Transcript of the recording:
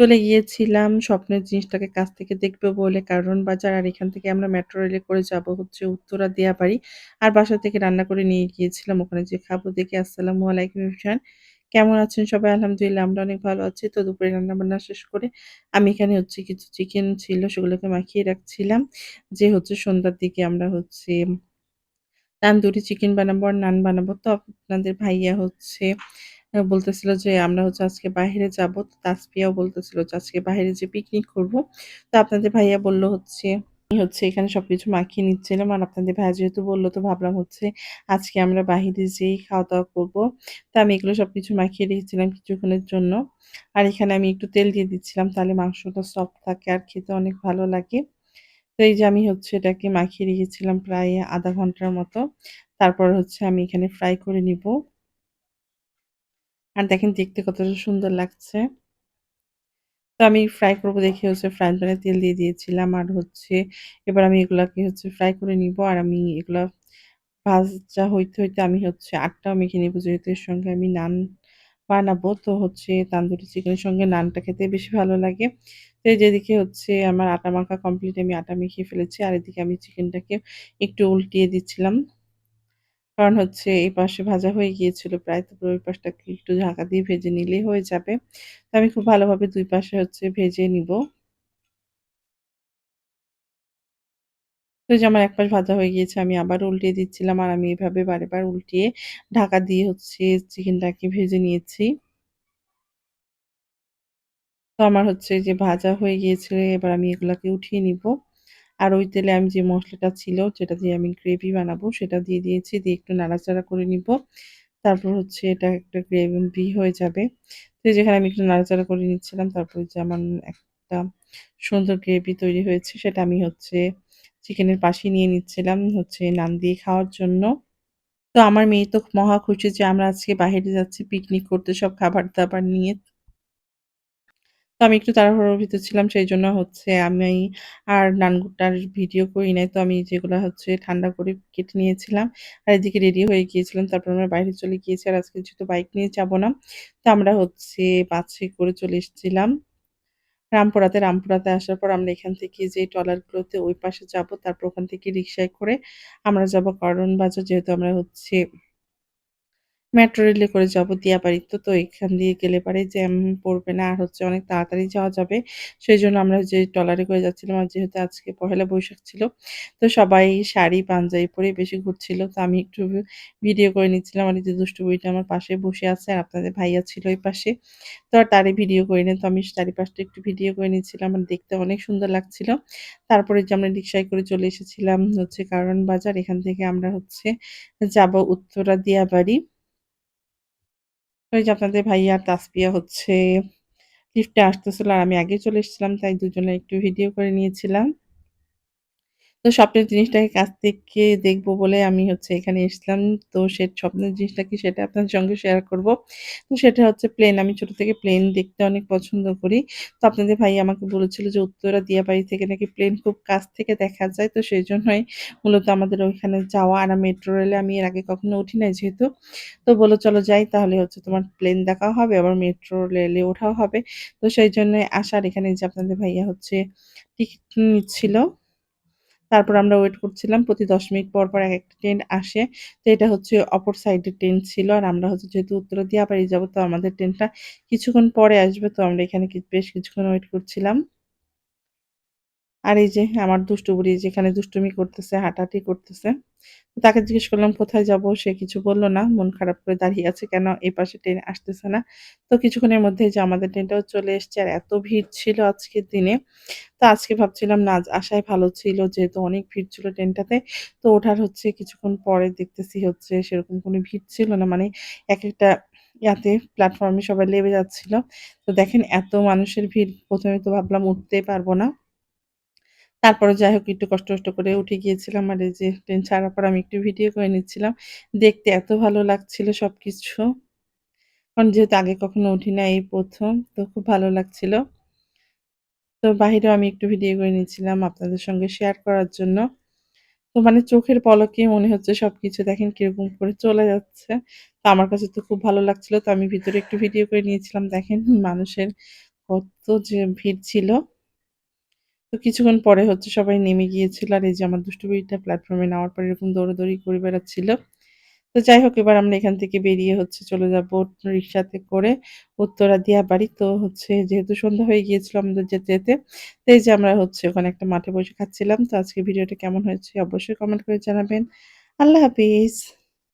চলে গিয়েছিলাম স্বপ্নের জিনিসটাকে কাছ থেকে দেখবে বলে কারণ বাজার আর এখান থেকে আমরা মেট্রো রেলে করে যাব হচ্ছে উত্তরা দিয়াবাড়ি। আর বাসা থেকে রান্না করে নিয়ে গিয়েছিলাম ওখানে যেয়ে খাব দেখে। আসসালামু আলাইকুম এভরিওয়ান। কেমন আছেন সবাই? আলহামদুলিল্লাহ আমরা অনেক ভালো আছি। তো দুপুরে রান্না-বান্না শেষ করে আমি এখানে হচ্ছে কিছু চিকেন ছিল সেগুলোকে মাখিয়ে রাখছিলাম। যে হচ্ছে সন্ধ্যার দিকে আমরা হচ্ছে তান্দুরি চিকেন বানাবো আর নান বানাবো। তো আপনাদের ভাইয়া হচ্ছে বলতেছিল যে, আমরা হচ্ছে আজকে বাইরে যাব। তো তাসফিয়াও বলতেছিল যে, আজকে বাইরে যেয়ে পিকনিক করব। তো আপনাদের ভাইয়া বলল হচ্ছে হচ্ছে এখানে সবকিছু মাখিয়ে নিচ্ছিলাম। আর আপনাদের ভাইয়া যেহেতু বলল, তো ভাবলাম হচ্ছে আজকে আমরা বাহিরে যেয়েই খাওয়া-দাওয়া করব তো আমি এগুলো সবকিছু মাখিয়ে রেখেছিলাম কিছুক্ষণের জন্য। আর এখানে আমি একটু তেল দিয়ে দিচ্ছিলাম, তাহলে মাংসটা সফট থাকে আর খেতে অনেক ভালো লাগে। তো এই যে আমি হচ্ছে এটাকে মাখিয়ে রেখেছিলাম প্রায় আধা ঘণ্টার মতো। তারপর হচ্ছে আমি এখানে ফ্রাই করে নিব। আর দেখেন দেখতে কতটা সুন্দর লাগছে। তো আমি ফ্রাই করব দেখে হচ্ছে ফ্রাইং প্যানে তেল দিয়ে দিয়েছিলাম। আর হচ্ছে এবার আমি এগুলাকে হচ্ছে ফ্রাই করে নিব। আর আমি এগুলা ভাজা হইতে, হইতে আমি হচ্ছে আটটাও মেখে নিব যেহেতু এর সঙ্গে আমি নান বানাবো। তো হচ্ছে তান্দুরি চিকেনের সঙ্গে নানটা খেতে বেশি ভালো লাগে। তো এই যে হচ্ছে আমার আটা মাখা কমপ্লিট আমি আটা মেখে ফেলেছি। আর এদিকে আমি চিকেনটাকে একটু উল্টিয়ে দিচ্ছিলাম। কারণ হচ্ছে এই পাশে ভাজা হয়ে গিয়েছিল প্রায়। তারপর ওই পাশটাকে একটু ঢাকা দিয়ে ভেজে নিলেই হয়ে যাবে। তো আমি খুব ভালোভাবে দুই পাশে হচ্ছে ভেজে নিব। তো যে আমার এক পাশ ভাজা হয়ে গিয়েছে, আমি আবারও উল্টিয়ে দিচ্ছিলাম। আর আমি এভাবে বারে-বার উল্টিয়ে ঢাকা দিয়ে হচ্ছে চিকেনটাকে ভেজে নিয়েছি। তো আমার হচ্ছে যে ভাজা হয়ে গিয়েছে এবার আমি এগুলাকে উঠিয়ে নিব। আর ওই তেলে আমি যে মশলাটা ছিল, যেটা দিয়ে আমি গ্রেভি বানাবো, সেটা দিয়ে দিয়েছি। দিয়ে একটু নাড়াচাড়া করে নিব। তারপর হচ্ছে এটা একটা গ্রেভি হয়ে যাবে। তো যেখানে আমি একটু নাড়াচাড়া করে নিচ্ছিলাম তারপর যে আমার একটা সুন্দর গ্রেভি তৈরি হয়েছে, সেটা আমি হচ্ছে চিকেনের পাশে নিয়ে নিচ্ছিলাম, হচ্ছে নান দিয়ে খাওয়ার জন্য। তো আমার মেয়ে তো মহা খুশি যে আমরা আজকে বাইরে যাচ্ছি পিকনিক করতে সব খাবার-দাবার নিয়ে। তো আমি একটু তাড়াহুড়োর ভিতর ছিলাম সেই জন্য হচ্ছে আমি আর নানগুটার ভিডিও করি নাই। তো আমি যেগুলো হচ্ছে ঠান্ডা করে কেটে নিয়েছিলাম। আর এদিকে রেডি হয়ে গিয়েছিলাম। তারপর আমরা বাইরে চলে গিয়েছি। আর আজকে যেহেতু বাইক নিয়ে যাব না। তো আমরা হচ্ছে বাসে করে চলে এসেছিলাম। রামপুরাতে, রামপুরাতে আসার পর আমরা এখান থেকে যে ট্রলারগুলোতে ওই পাশে যাব তারপর ওখান থেকে রিক্সায় করে আমরা যাব কারণ বাজার যেহেতু আমরা হচ্ছে মেট্রো রেলে করে যাব দিয়াবাড়িতে। তো তো এখান দিয়ে গেলে পারে জ্যাম পড়বে না। আর হচ্ছে অনেক তাড়াতাড়ি যাওয়া যাবে। সেই জন্য আমরা যে ট্রলারে করে যাচ্ছিলাম। আর যেহেতু আজকে পহেলা বৈশাখ ছিল। তো সবাই শাড়ি, পাঞ্জাবি পরে বেশি ঘুরছিল। তো আমি একটু ভিডিও করে নিচ্ছিলাম। আর এই যে দুষ্টু বইটা আমার পাশে বসে আছে। আর আপনাদের ভাইয়া ছিল ওই পাশে। তো আর তারই ভিডিও করে নাই। তো আমি চারিপাশটা একটু ভিডিও করে নিচ্ছিলাম। আর দেখতে অনেক সুন্দর লাগছিল। তারপরে যে আমরা রিক্সায় করে চলে এসেছিলাম, হচ্ছে কারণ বাজার। এখান থেকে আমরা হচ্ছে যাব উত্তরা দিয়াবাড়ি। ওই যে আপনাদের ভাইয়া আর তাসপিয়া হচ্ছে, লিফটে আসতেছিল আর আমি আগে চলে এসেছিলাম, তাই দুজনে একটু ভিডিও করে নিয়েছিলাম। তো স্বপ্নের জিনিসটাকে কাছ থেকে দেখব বলে আমি হচ্ছে এখানে এসলাম তো সে স্বপ্নের জিনিসটা কি সেটা আপনাদের সঙ্গে শেয়ার করব। তো সেটা হচ্ছে প্লেন। আমি ছোট থেকে প্লেন দেখতে অনেক পছন্দ করি। তো আপনাদের ভাই আমাকে বলেছিল যে উত্তরা দিয়াবাড়ি থেকে নাকি প্লেন খুব কাছ থেকে দেখা যায়। তো সেই জন্যই মূলত আমাদের ওইখানে যাওয়া। আর মেট্রো রেলে আমি এর আগে কখনো উঠি নাই যেহেতু। তো বলল চলো যাই তাহলে হচ্ছে তোমার প্লেন দেখাও হবে, আবার মেট্রো রেলে ওঠাও হবে। তো সেই জন্যই আসার এখানে যে আপনাদের ভাইয়া হচ্ছে টিকিট নিচ্ছিল। তারপর আমরা ওয়েট করছিলাম। প্রতি ১০ মিনিট পর, পর এক একটা ট্রেন আসে। তো এটা হচ্ছে অপর সাইডের ট্রেন ছিল। আর আমরা হচ্ছে যেহেতু উত্তর উত্তরা দিয়াবাড়ি যাব তো আমাদের ট্রেনটা কিছুক্ষণ পরে আসবে। তো আমরা এখানে বেশ কিছুক্ষণ ওয়েট করছিলাম। আর এই যে আমার দুষ্টু বুড়ি যেখানে দুষ্টুমি করতেছে, হাঁটাহাঁটি করতেছে। তাকে জিজ্ঞেস করলাম কোথায় যাব? সে কিছু বলল না। মন খারাপ করে দাঁড়িয়ে আছে। কেন এই পাশে ট্রেন আসতেছে না। তো কিছুক্ষণের মধ্যেই যে আমাদের ট্রেনটাও চলে এসছে। আর এত ভিড় ছিল আজকের দিনে। তো আজকে ভাবছিলাম না আসাই ভালো ছিল যেহেতু অনেক ভিড় ছিল ট্রেনটাতে। তো ওঠার হচ্ছে কিছুক্ষণ পরে দেখতেছি হচ্ছে সেরকম কোনো ভিড় ছিল না। মানে এক একটা ইয়াতে প্ল্যাটফর্মে সবাই নেমে যাচ্ছিল। তো দেখেন এত মানুষের ভিড় প্রথমে তো ভাবলাম উঠতেই পারব না। তারপরে যাই হোক একটু কষ্ট, কষ্ট করে উঠে গিয়েছিলাম। আর এই যে ট্রেন ছাড়ার পর আমি একটু ভিডিও করে নিচ্ছিলাম। দেখতে এত ভালো লাগছিল সবকিছু। কারণ যেহেতু আগে কখনো উঠি নাই এই প্রথম তো খুব ভালো লাগছিল। তো বাহিরেও আমি একটু ভিডিও করে নিচ্ছিলাম আপনাদের সঙ্গে শেয়ার করার জন্য। তো মানে চোখের পলকেই মনে হচ্ছে সবকিছু দেখেন কীরকম করে চলে যাচ্ছে। তো আমার কাছে তো খুব ভালো লাগছিল। তো আমি ভিতরে একটু ভিডিও করে নিয়েছিলাম। দেখেন মানুষের কত যে ভিড় ছিল। তো কিছুক্ষণ পরে হচ্ছে সবাই নেমে গিয়েছিল। আর এই যে আমার দুষ্টু বুড়িটা প্ল্যাটফর্মে নামার পরে এরকম দৌড়াদৌড়ি করে বেড়াচ্ছিল। তো যাই হোক এবার আমরা এখান থেকে বেরিয়ে হচ্ছে চলে যাব রিক্সাতে করে উত্তরা দিয়া বাড়ি তো হচ্ছে যেহেতু সন্ধ্যা হয়ে গিয়েছিল আমাদের যেতে, যেতে তো এই যে আমরা হচ্ছে ওখানে একটা মাঠে বসে খাচ্ছিলাম। তো আজকে ভিডিওটা কেমন হয়েছে অবশ্যই কমেন্ট করে জানাবেন। আল্লাহ হাফিজ।